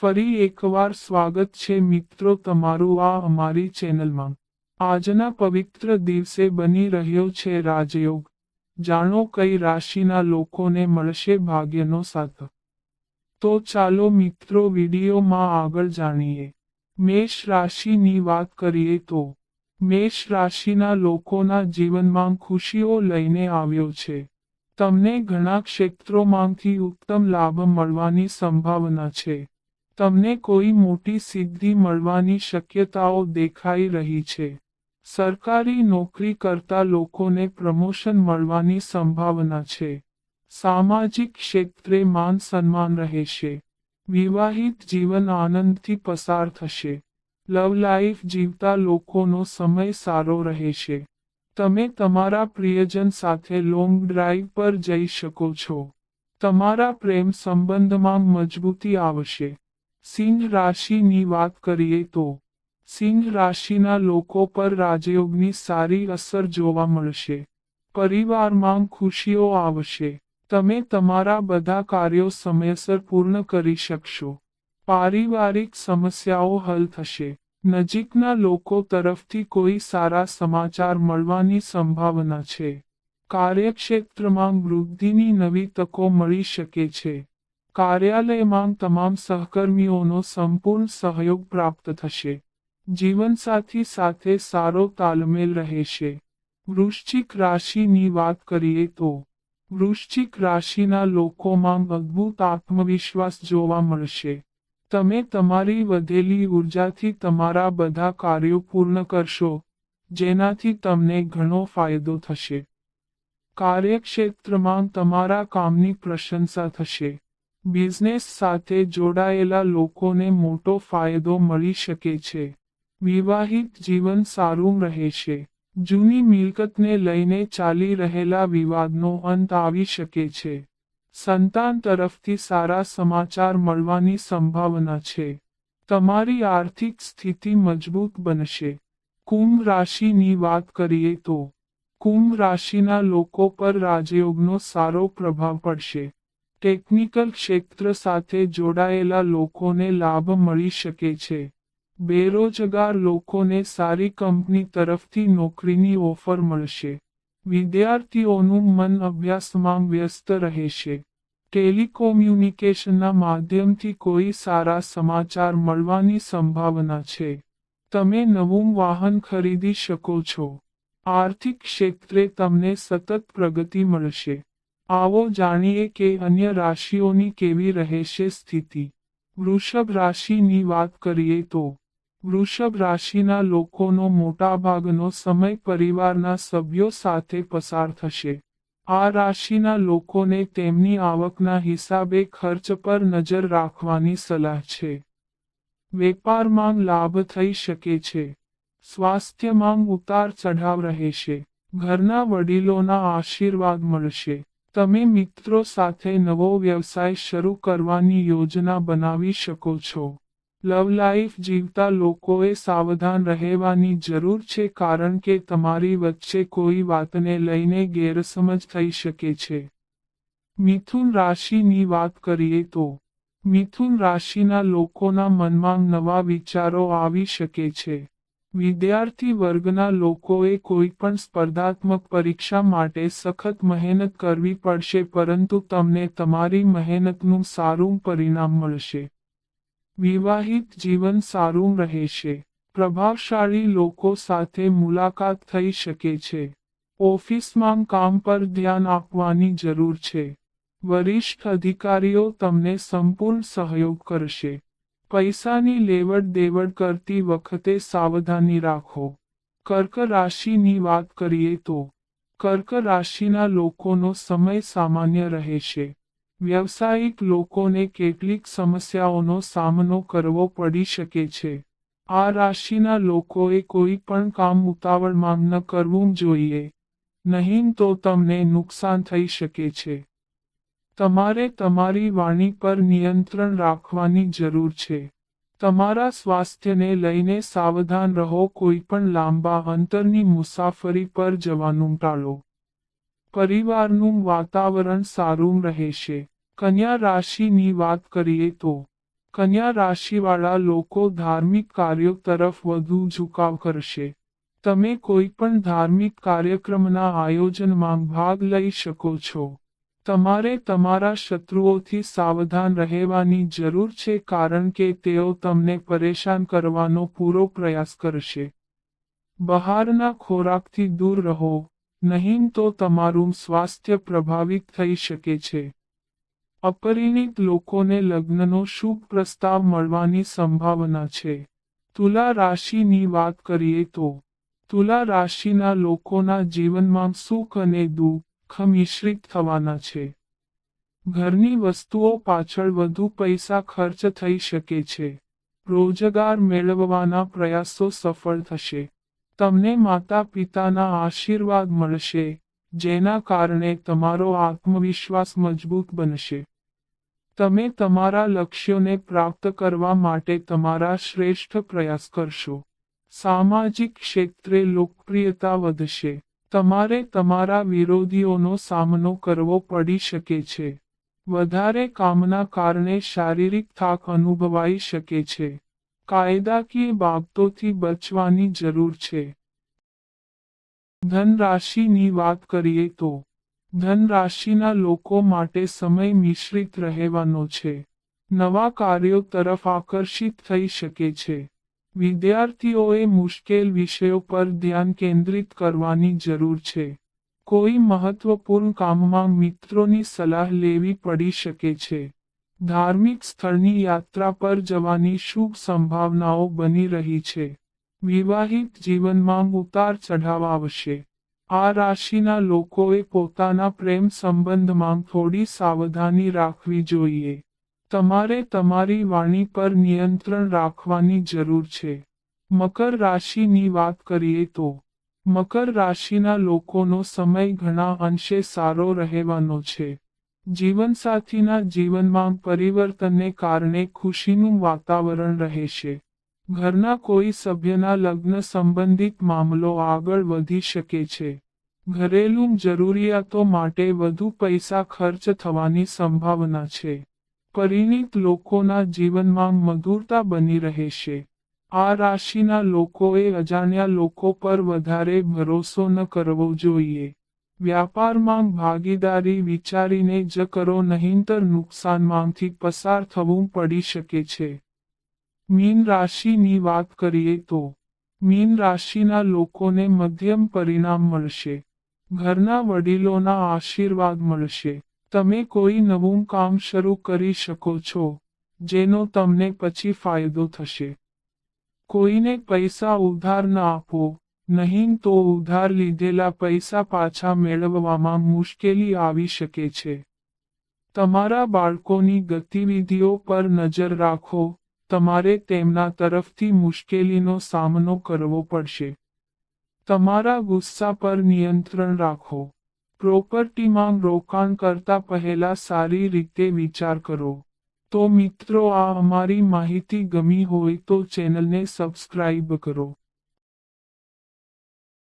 ફરી એકવાર સ્વાગત છે મિત્રો તમારું આ અમારી ચેનલમાં. આજના પવિત્ર દિવસે બની રહ્યો છે રાજયોગ. જાણો કઈ રાશિના લોકોને મળશે ભાગ્યનો સાથ. તો ચાલો મિત્રો વિડીયોમાં આગળ જાણીએ. મેષ રાશિની વાત કરીએ તો, મેષ રાશિના લોકોના જીવનમાં ખુશીઓ લઈને આવ્યો છે. તમને ઘણા ક્ષેત્રોમાંથી ઉત્તમ લાભ મળવાની સંભાવના છે. તમને કોઈ મોટી સિદ્ધિ મળવાની શક્યતાઓ દેખાઈ રહી છે. સરકારી નોકરી કરતા લોકોને પ્રમોશન મળવાની સંભાવના છે. સામાજિક ક્ષેત્રે માન સન્માન રહેશે. વિવાહિત જીવન આનંદથી પસાર થશે. લવ લાઈફ જીવતા લોકોનો સમય સારો રહેશે. તમે તમારા પ્રિયજન સાથે લોંગ ડ્રાઈવ પર જઈ શકો છો. તમારા પ્રેમ સંબંધમાં મજબૂતી આવશે. સિંહ રાશિની વાત કરીએ તો, સિંહ રાશિના લોકો પર રાજયોગની સારી અસર જોવા મળશે. પરિવારમાં ખુશીઓ આવશે. તમે તમારા બધા કાર્યો સમયસર પૂર્ણ કરી શકશો. પારિવારિક સમસ્યાઓ હલ થશે. નજીકના લોકો તરફથી કોઈ સારા સમાચાર મળવાની સંભાવના છે. કાર્યક્ષેત્રમાં વૃદ્ધિની નવી તકો મળી શકે છે. કાર્યાલયમાં તમામ સહકર્મીઓનો સંપૂર્ણ સહયોગ પ્રાપ્ત થશે. જીવનસાથી સાથે સારો તાલમેલ રહેશે. વૃશ્ચિક રાશિની વાત કરીએ તો, વૃશ્ચિક રાશિના લોકોમાં મજબૂત આત્મવિશ્વાસ જોવા મળશે. તમે તમારી વધેલી ઉર્જાથી તમારા બધા કાર્યો પૂર્ણ કરશો, જેનાથી તમને ઘણો ફાયદો થશે. કાર્યક્ષેત્રમાં તમારા કામની પ્રશંસા થશે. બિઝનેસ સાથે જોડાયેલા લોકોને મોટો ફાયદો મળી શકે છે. વિવાહિત જીવન સારું રહેશે. જૂની મિલકતને લઈને ચાલી રહેલા વિવાદનો અંત આવી શકે છે. સંતાન તરફથી સારા સમાચાર મળવાની સંભાવના છે. તમારી આર્થિક સ્થિતિ મજબૂત બનશે. કુંભ રાશિની વાત કરીએ તો, કુંભ રાશિના લોકો પર રાજયોગનો સારો પ્રભાવ પડશે. ટેકનિકલ ક્ષેત્ર સાથે જોડાયેલા લોકોને લાભ મળી શકે છે. બેરોજગાર લોકોને સારી કંપની તરફથી નોકરીની ઓફર મળશે. વિદ્યાર્થીઓનું મન અભ્યાસમાં વ્યસ્ત રહેશે. ટેલિકોમ્યુનિકેશનના માધ્યમથી કોઈ સારા સમાચાર મળવાની સંભાવના છે. તમે નવું વાહન ખરીદી શકો છો. આર્થિક ક્ષેત્રે તમને સતત પ્રગતિ મળશે. આવો જાણીએ કે અન્ય રાશિઓની કેવી રહેશે સ્થિતિ. વૃષભ રાશિની વાત કરીએ તો, વૃષભ રાશિના લોકોનો મોટાભાગનો સમય પરિવારના સભ્યો સાથે પસાર થશે. આ રાશિના લોકોને તેમની આવકના હિસાબે ખર્ચ પર નજર રાખવાની સલાહ છે. વેપારમાં લાભ થઈ શકે છે. સ્વાસ્થ્યમાં ઉતાર ચઢાવ રહેશે. ઘરના વડીલોના આશીર્વાદ મળશે. તમે મિત્રો સાથે નવો વ્યવસાય શરૂ કરવાની યોજના બનાવી શકો છો. લવ લાઈફ જીવતા લોકોએ સાવધાન રહેવાની જરૂર છે કારણ કે તમારી વચ્ચે કોઈ વાતને લઈને ગેરસમજ થઈ શકે છે. મિથુન રાશિની વાત કરીએ તો, મિથુન રાશિના લોકોના મનમાં નવા વિચારો આવી શકે છે. વિદ્યાર્થી વર્ગના લોકોએ કોઈ પણ સ્પર્ધાત્મક પરીક્ષા માટે સખત મહેનત કરવી પડશે પરંતુ તમને તમારી મહેનતનું સારું પરિણામ મળશે. વિવાહિત જીવન સારું રહેશે. પ્રભાવશાળી લોકો સાથે મુલાકાત થઈ શકે છે. ઓફિસમાં કામ પર ધ્યાન આપવાની જરૂર છે. વરિષ્ઠ અધિકારીઓ તમને સંપૂર્ણ સહયોગ કરશે. પૈસાની લેવડ દેવડ કરતી વખતે સાવધાની રાખો. કર્ક રાશિની વાત કરીએ તો, કર્ક રાશિના લોકોનો સમય સામાન્ય રહેશે. વ્યવસાયિક લોકોને કેટલીક સમસ્યાઓનો સામનો કરવો પડી શકે છે. આ રાશિના લોકોએ કોઈ પણ કામ ઉતાવળમાં ન કરવું જોઈએ. નહીં તો તમને નુકસાન થઈ શકે છે. તમારે તમારી વાણી પર નિયંત્રણ રાખવાની જરૂર છે. તમારા સ્વાસ્થ્યને લઈને સાવધાન રહો, કોઈ પણ લાંબા અંતરની મુસાફરી પર જવાનું ટાળો. પરિવારનું વાતાવરણ સારું રહેશે. કન્યા રાશિની વાત કરીએ તો, કન્યા રાશિવાળા લોકો ધાર્મિક કાર્યો તરફ વધુ ઝુકાવ કરશે. તમે કોઈ પણ ધાર્મિક કાર્યક્રમના આયોજનમાં ભાગ લઈ શકો છો. તમારે તમારા શત્રુઓથી સાવધાન રહેવાની જરૂર છે કારણ કે તેઓ તમને પરેશાન કરવાનો પૂરો પ્રયાસ કરશે. બહારના ખોરાકથી દૂર રહો, નહીં તો તમારું સ્વાસ્થ્ય પ્રભાવિત થઈ શકે છે. અપરિણિત લોકોને લગ્નનો શુભ પ્રસ્તાવ મળવાની સંભાવના છે. તુલા રાશિની વાત કરીએ તો, તુલા રાશિના લોકોના જીવનમાં સુખ અને દુઃખ મિશ્રિત થવાના છે. ઘરની વસ્તુઓ પાછળ વધુ પૈસા ખર્ચ થઈ શકે છે. રોજગાર મેળવવાના પ્રયાસો સફળ થશે. તમને માતા પિતાના આશીર્વાદ મળશે, જેના કારણે તમારો આત્મવિશ્વાસ મજબૂત બનશે. તમે તમારા લક્ષ્યોને પ્રાપ્ત કરવા માટે તમારા શ્રેષ્ઠ પ્રયાસ કરશો. સામાજિક ક્ષેત્રે લોકપ્રિયતા વધશે. તમારે તમારા વિરોધીઓનો સામનો કરવો પડી શકે છે. વધારે કામના કારણે શારીરિક થાક અનુભવાઈ શકે છે. કાયદાકીય બાબતોથી બચવાની જરૂર છે. ધન રાશિની વાત કરીએ તો ધન રાશિના લોકો માટે સમય મિશ્રિત રહેવાનો છે. નવા કાર્યો તરફ આકર્ષિત થઈ શકે છે. વિદ્યાર્થીઓએ મુશ્કેલ વિષયો પર ધ્યાન કેન્દ્રિત કરવાની જરૂર છે. કોઈ મહત્વપૂર્ણ કામમાં મિત્રોની સલાહ લેવી પડી શકે છે. ધાર્મિક સ્થળની યાત્રા પર જવાની શુભ સંભાવનાઓ બની રહી છે. વિવાહિત જીવનમાં ઉતાર ચઢાવ આવશે. આ રાશિના લોકોએ પોતાના પ્રેમ સંબંધમાં થોડી સાવધાની રાખવી જોઈએ. તમારે તમારી વાણી પર નિયંત્રણ રાખવાની જરૂર છે. મકર રાશિની વાત કરીએ તો, મકર રાશિના લોકોનો સમય ઘણા અંશે સારો રહેવાનો છે. જીવનસાથીના જીવનમાં પરિવર્તનને કારણે ખુશીનું વાતાવરણ રહેશે ઘરના કોઈ સભ્યના લગ્ન સંબંધિત મામલો આગળ વધી શકે છે. ઘરેલું જરૂરિયાતો માટે વધુ પૈસા ખર્ચ થવાની સંભાવના છે. પરિણીત લોકોના જીવનમાં મધુરતા બની રહેશે આ રાશિના લોકોએ અજાણ્યા લોકો પર વધારે ભરોસો ન કરવો જોઈએ. વ્યાપારમાં ભાગીદારી વિચારીને જ કરો, નહીંતર નુકસાનમાંથી પસાર થવું પડી શકે છે. મીન રાશિની વાત કરીએ તો, મીન રાશિના લોકોને મધ્યમ પરિણામ મળશે. ઘરના વડીલોના આશીર્વાદ મળશે. તમે કોઈ નવું કામ શરૂ કરી શકો છો, જેનો તમને પછી ફાયદો થશે. કોઈને પૈસા ઉધાર ન આપો, નહીં તો ઉધાર લીધેલા પૈસા પાછા મેળવવામાં મુશ્કેલી આવી શકે છે. તમારા બાળકોની ગતિવિધિઓ પર નજર રાખો, તમારે તેમના તરફથી મુશ્કેલીનો સામનો કરવો પડશે. તમારા ગુસ્સા પર નિયંત્રણ રાખો. પ્રોપર્ટીમાં રોકાણ કરતા પહેલા સારી રીતે વિચાર કરો. તો મિત્રો આ અમારી માહિતી ગમી હોય તો ચેનલને સબસ્ક્રાઇબ કરો.